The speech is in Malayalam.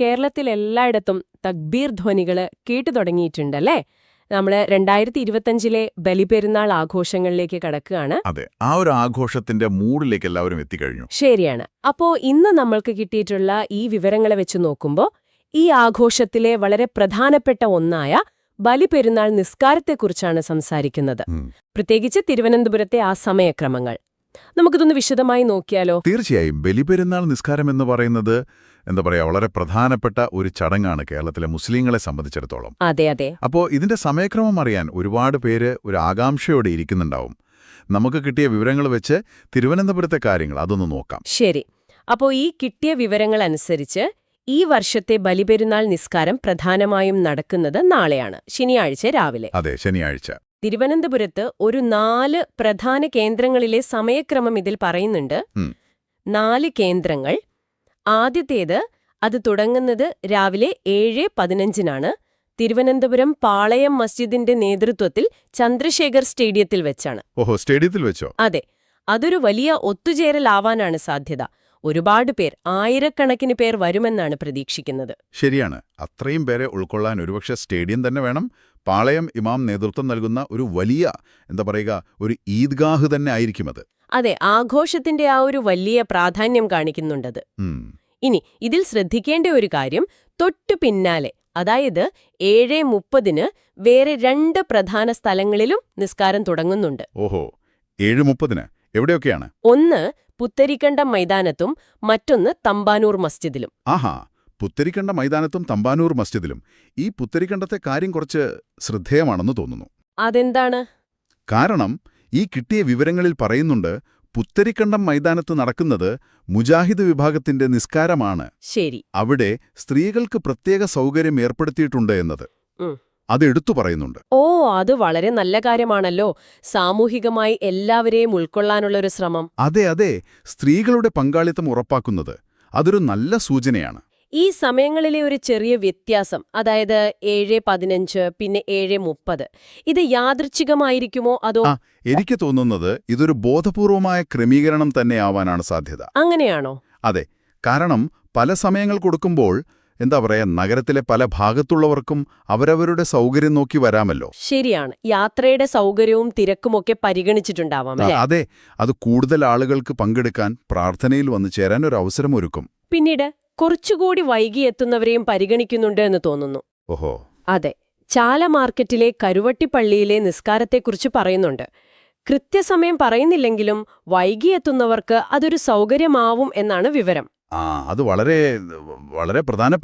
കേരളത്തിൽ എല്ലായിടത്തും തക്ബീർ ധ്വനികൾ കേട്ടു തുടങ്ങിയിട്ടുണ്ടല്ലേ? നമ്മൾ രണ്ടായിരത്തി ഇരുപത്തഞ്ചിലെ ബലിപെരുന്നാൾ ആഘോഷങ്ങളിലേക്ക് കടക്കുകയാണ്. അതെ ആ ഒരു ആഘോഷത്തിന്റെ മൂഡിലേക്ക് എല്ലാവരും എത്തിക്കഴിഞ്ഞു. ശരിയാണ്. അപ്പോ ഇന്ന് നമ്മൾക്ക് കിട്ടിയിട്ടുള്ള ഈ വിവരങ്ങളെ വെച്ച് നോക്കുമ്പോൾ ഈ ആഘോഷത്തിലെ വളരെ പ്രധാനപ്പെട്ട ഒന്നായ ബലിപെരുന്നാൾ നിസ്കാരത്തെക്കുറിച്ചാണ് സംസാരിക്കുന്നത്. പ്രത്യേകിച്ച് തിരുവനന്തപുരത്തെ ആ സമയക്രമങ്ങൾ. നമുക്കിതൊന്ന് വിശദമായി നോക്കിയാലോ? തീർച്ചയായും. ബലിപെരുന്നാൾ നിസ്കാരം എന്ന് പറയുന്നത് എന്താ പറയാ വളരെ പ്രധാനപ്പെട്ട ഒരു ചടങ്ങാണ് കേരളത്തിലെ മുസ്ലിങ്ങളെ സംബന്ധിച്ചിടത്തോളം. അതെ അതെ. അപ്പോ ഇതിന്റെ സമയക്രമം അറിയാൻ ഒരുപാട് പേര് ഒരു ആകാംക്ഷയോടെ ഇരിക്കുന്നുണ്ടാവും. നമുക്ക് കിട്ടിയ വിവരങ്ങൾ വെച്ച് തിരുവനന്തപുരത്തെ കാര്യങ്ങൾ അതൊന്ന് നോക്കാം. ശരി. അപ്പോ ഈ കിട്ടിയ വിവരങ്ങൾ അനുസരിച്ച് ഈ വർഷത്തെ ബലിപെരുന്നാൾ നിസ്കാരം പ്രധാനമായും നടക്കുന്നത് നാളെയാണ് ശനിയാഴ്ച രാവിലെ. അതെ ശനിയാഴ്ച. തിരുവനന്തപുരത്ത് ഒരു നാല് പ്രധാന കേന്ദ്രങ്ങളിലെ സമയക്രമം ഇതിൽ പറയുന്നുണ്ട്. നാല് കേന്ദ്രങ്ങൾ. ആദ്യത്തേത് അത് തുടങ്ങുന്നത് രാവിലെ ഏഴ് പതിനഞ്ചിനാണ്. തിരുവനന്തപുരം പാളയം മസ്ജിദിന്റെ നേതൃത്വത്തിൽ ചന്ദ്രശേഖർ സ്റ്റേഡിയത്തിൽ വെച്ചാണ്. ഓഹോ സ്റ്റേഡിയത്തിൽ വെച്ചോ? അതെ. അതൊരു വലിയ ഒത്തുചേരലാവാനാണ് സാധ്യത. ഒരുപാട് പേർ ആയിരക്കണക്കിന് പേർ വരുമെന്നാണ് പ്രതീക്ഷിക്കുന്നത്. ശരിയാണ്. അത്രയും പേരെ ഉൾക്കൊള്ളാൻ ഒരുപക്ഷെ സ്റ്റേഡിയം തന്നെ വേണം. പാളയം ഇമാം നേതൃത്വം നൽകുന്ന ഒരു വലിയ എന്താ പറയുക ഒരു ഈദ്ഗാഹ് തന്നെ ആയിരിക്കും അത്. അതെ ആഘോഷത്തിന്റെ ആ ഒരു വലിയ പ്രാധാന്യം കാണിക്കുന്നുണ്ടത് ഇനി ഇതിൽ ശ്രദ്ധിക്കേണ്ട ഒരു കാര്യം തൊട്ടു പിന്നാലെ അതായത് ഏഴ് മുപ്പതിന് വേറെ രണ്ട് പ്രധാന സ്ഥലങ്ങളിലും നിസ്കാരം തുടങ്ങുന്നുണ്ട്. ഓഹോ ഏഴ് മുപ്പതിന്? എവിടെയൊക്കെയാണ്? ഒന്ന് പുത്തരിക്കണ്ടം മൈതാനത്തും മറ്റൊന്ന് തമ്പാനൂർ മസ്ജിദിലും. ആഹാ പുത്തരിക്കണ്ട മൈതാനത്തും തമ്പാനൂർ മസ്ജിദിലും ഈ പുത്തരിക്കണ്ടത്തെ കാര്യം കുറച്ച് ശ്രദ്ധേയമാണെന്ന് തോന്നുന്നു. അതെന്താണ്? കാരണം ഈ കിട്ടിയ വിവരങ്ങളിൽ പറയുന്നുണ്ട് പുത്തരിക്കണ്ടം മൈതാനത്ത് നടക്കുന്നത് മുജാഹിദ് വിഭാഗത്തിന്റെ നിസ്കാരമാണ്. ശരി. അവിടെ സ്ത്രീകൾക്ക് പ്രത്യേക സൗകര്യം ഏർപ്പെടുത്തിയിട്ടുണ്ട് എന്നത്. അത് അതെടുത്തു പറയുന്നുണ്ട്. ഓ അത് വളരെ നല്ല കാര്യമാണല്ലോ. സാമൂഹികമായി എല്ലാവരെയും ഉൾക്കൊള്ളാനുള്ള ഒരു ശ്രമം. അതെ അതെ. സ്ത്രീകളുടെ പങ്കാളിത്തം ഉറപ്പാക്കുന്നത് അതൊരു നല്ല സൂചനയാണ്. ഈ സമയങ്ങളിലെ ഒരു ചെറിയ വ്യത്യാസം അതായത് ഏഴ് പതിനഞ്ച് പിന്നെ ഏഴ് മുപ്പത് ഇത് യാദൃച്ഛികമായിരിക്കുമോ അതോ എനിക്ക് തോന്നുന്നത് ഇതൊരു ബോധപൂർവമായ ക്രമീകരണം തന്നെയാവാനാണ് സാധ്യത. അങ്ങനെയാണോ? അതെ കാരണം പല സമയങ്ങൾ കൊടുക്കുമ്പോൾ എന്താ പറയാ നഗരത്തിലെ പല ഭാഗത്തുള്ളവർക്കും അവരവരുടെ സൗകര്യം നോക്കി വരാമല്ലോ. ശരിയാണ് യാത്രയുടെ സൗകര്യവും തിരക്കുമൊക്കെ പരിഗണിച്ചിട്ടുണ്ടാവാം അതെ അത് കൂടുതൽ ആളുകൾക്ക് പങ്കെടുക്കാൻ പ്രാർത്ഥനയിൽ വന്നു ചേരാൻ ഒരു അവസരം ഒരുക്കും പിന്നീട്? കുറച്ചുകൂടി വൈകി എത്തുന്നവരെയും പരിഗണിക്കുന്നുണ്ട് എന്ന് തോന്നുന്നു. ഓഹോ. അതെ ചാല മാർക്കറ്റിലെ കരുവട്ടിപ്പള്ളിയിലെ നിസ്കാരത്തെക്കുറിച്ച് പറയുന്നുണ്ട്. കൃത്യസമയം പറയുന്നില്ലെങ്കിലും വൈകിയെത്തുന്നവർക്ക് അതൊരു സൗകര്യമാവും എന്നാണ് വിവരം. ആ അത് വളരെ വളരെ പ്രധാനപ്പെട്ട